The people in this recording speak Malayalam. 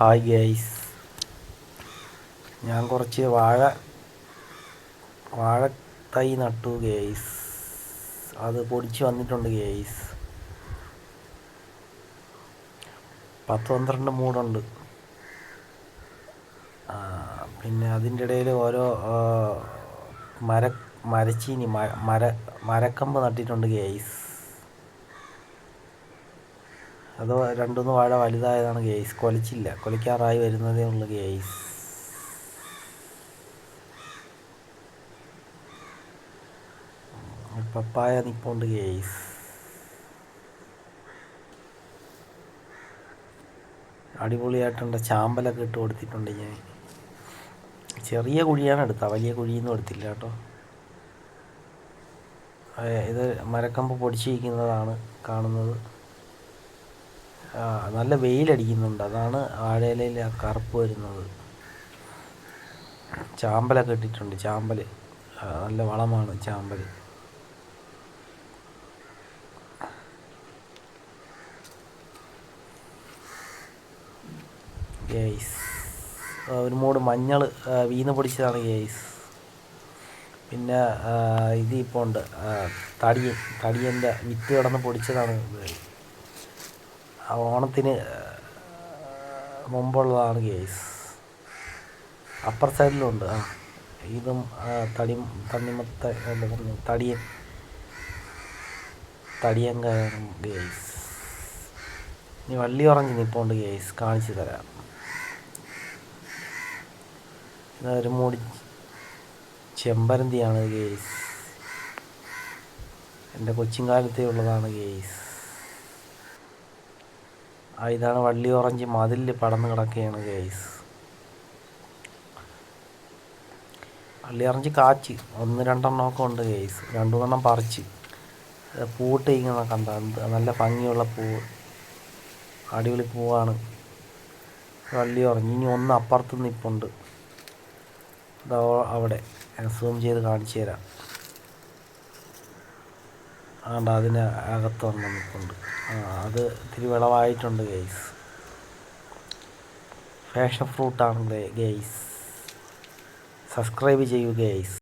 ഹായ് ഗൈസ് ഞാൻ കുറച്ച് വാഴ വാഴ തൈ നട്ടു ഗൈസ് അത് പൊടിച്ച് വന്നിട്ടുണ്ട് ഗൈസ് പത്ത് പന്ത്രണ്ട് മൂടുണ്ട് പിന്നെ അതിന്റെ ഇടയിൽ ഓരോ മര മരച്ചീനി മര മരക്കമ്പ് നട്ടിട്ടുണ്ട് ഗേയ്സ് അത് രണ്ടുമൂന്ന് വാഴ വലുതായതാണ് ഗെയ്സ് കൊലച്ചില്ല. കൊലയ്ക്കാറായി വരുന്നതേ ഉള്ളൂ ഗെയ്സ് പപ്പായ നിപ്പുണ്ട് ഗെയ്സ് അടിപൊളിയായിട്ടുണ്ട്. ചാമ്പലൊക്കെ ഇട്ട് കൊടുത്തിട്ടുണ്ട് ഞാൻ. ചെറിയ കുഴിയാണ് എടുത്ത വലിയ കുഴിയൊന്നും എടുത്തില്ല കേട്ടോ. ഇത് മരക്കമ്പ് പൊടിച്ചിരിക്കുന്നതാണ് കാണുന്നത്. നല്ല വെയിലടിക്കുന്നുണ്ട്. അതാണ് വാഴയിലയിൽ ആ കറുപ്പ് വരുന്നത്. ചാമ്പലൊക്കെ ഇട്ടിട്ടുണ്ട്. ചാമ്പൽ നല്ല വളമാണ് ചാമ്പൽ ഗേസ് ഒരു മൂട് മഞ്ഞൾ വീണ് പൊടിച്ചതാണ് ഗേസ്. പിന്നെ ഇത് ഇപ്പോൾ ഉണ്ട്. തടിയൻ തടിയന്റെ വിത്ത് കിടന്ന് പൊടിച്ചതാണ് ആ ഓണത്തിന് മുമ്പുള്ളതാണ് കേസ് അപ്പർ സൈഡിലുണ്ട്. ആ ഇതും തടി തണ്ണിമത്ത തടിയൻ തടിയൻ തടിയൻ ഗേസ് ഇനി വള്ളി ഉറങ്ങി നിൽപ്പുണ്ട് ഗേസ് കാണിച്ചു തരാം. ഒരു മൂടി ചെമ്പരന്തിയാണ് ഗേസ് എന്റെ കൊച്ചിൻകാലത്തേ ഉള്ളതാണ് ഗേസ് ആ ഇതാണ് വള്ളി ഓറഞ്ച് മതിലിൽ പടന്ന് കിടക്കുകയാണ് ഗൈസ് വള്ളി ഓറഞ്ച് കാച്ചി. ഒന്ന് രണ്ടെണ്ണമൊക്കെ ഉണ്ട് ഗൈസ് രണ്ടു മൂന്നെണ്ണം പറിച്ച്. പൂട്ട് ഇങ്ങനെ കണ്ട? നല്ല ഭംഗിയുള്ള പൂവ് അടിപൊളി പൂവാണ്. വള്ളി ഓറഞ്ച് ഇനി ഒന്ന് അപ്പുറത്ത് നിൽപ്പുണ്ട് അവിടെ. സൂം ചെയ്ത് കാണിച്ചു തരാം. ആണ്ട അതിന് അകത്ത് വന്ന് നിൽപ്പുണ്ട്. അത് ഇത്തിരി വിളവായിട്ടുണ്ട് ഗെയ്സ് ഫാഷൻ ഫ്രൂട്ടാണ് ഗെയ്സ് സബ്സ്ക്രൈബ് ചെയ്യൂ ഗെയ്സ്